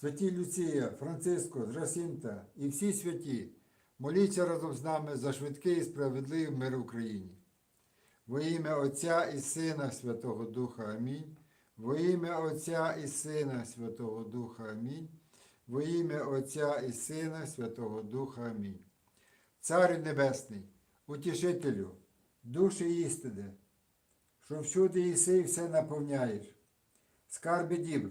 Святі Люція, Франциско, Жасінта і всі святі, моліться разом з нами за швидкий і справедливий мир в Україні. Во ім'я Отця і Сина Святого Духа Амінь. Во ім'я Отця і Сина Святого Духа Амінь. Во ім'я Отця і Сина Святого Духа Амінь. Царю Небесний, утішителю, душі істини, що всюди єси і все наповняєш. Скарби дібр,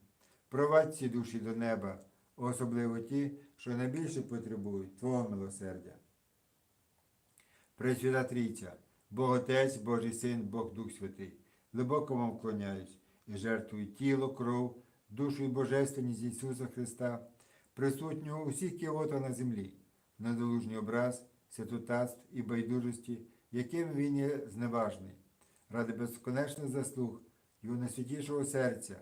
провадь ці душі до неба, особливо ті, що найбільше потребують Твого милосердя. Пресвята Трійця, Бог Отець, Божий Син, Бог Дух Святий, глибоко вам вклоняюсь і жертвую тіло, кров, душу і божественність Ісуса Христа, присутнього у всіх кіотах на землі, в недолужній образ, святотатств і байдужості, яким він є зневажний, ради безконечних заслуг Його найсвятішого серця